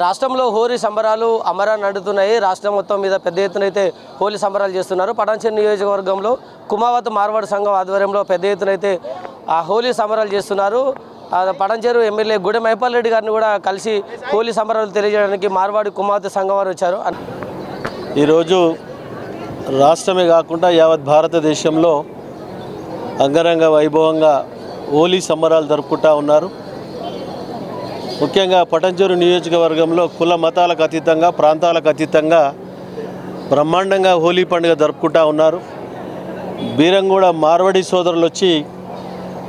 రాష్ట్రంలో హోలీ సంబరాలు అమరా నడుతున్నాయి. రాష్ట్రం మొత్తం మీద పెద్ద ఎత్తున అయితే హోలీ సంబరాలు చేస్తున్నారు. పటాన్చెరు నియోజకవర్గంలో కుమావత్ మార్వాడి సంఘం ఆధ్వర్యంలో పెద్ద ఎత్తున అయితే ఆ హోలీ సంబరాలు చేస్తున్నారు. ఆ ఎమ్మెల్యే గుడె మైపాల్ రెడ్డి గారిని కూడా కలిసి హోలీ సంబరాలు తెలియజేయడానికి మార్వాడి కుమార్తె సంఘం వారు వచ్చారు. ఈరోజు రాష్ట్రమే కాకుండా యావత్ భారతదేశంలో అంగరంగ వైభవంగా హోలీ సంబరాలు జరుపుకుంటా ఉన్నారు. ముఖ్యంగా పటంచెరు నియోజకవర్గంలో కుల మతాలకు అతీతంగా ప్రాంతాలకు అతీతంగా బ్రహ్మాండంగా హోలీ పండుగ జరుపుకుంటా ఉన్నారు. బీరంగూడ మార్వడి సోదరులు వచ్చి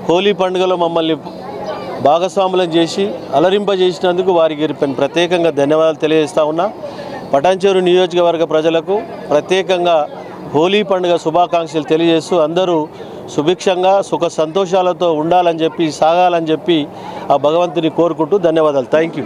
హోలీ పండుగలో మమ్మల్ని భాగస్వాములను చేసి అలరింపజేసినందుకు వారికి నేను ప్రత్యేకంగా ధన్యవాదాలు తెలియజేస్తా ఉన్నా. పటాన్చెరు నియోజకవర్గ ప్రజలకు ప్రత్యేకంగా హోలీ పండుగ శుభాకాంక్షలు తెలియజేస్తూ అందరూ సుభిక్షంగా సుఖ సంతోషాలతో ఉండాలని చెప్పి సాగాలని చెప్పి ఆ భగవంతుని కోరుకుంటూ ధన్యవాదాలు. Thank you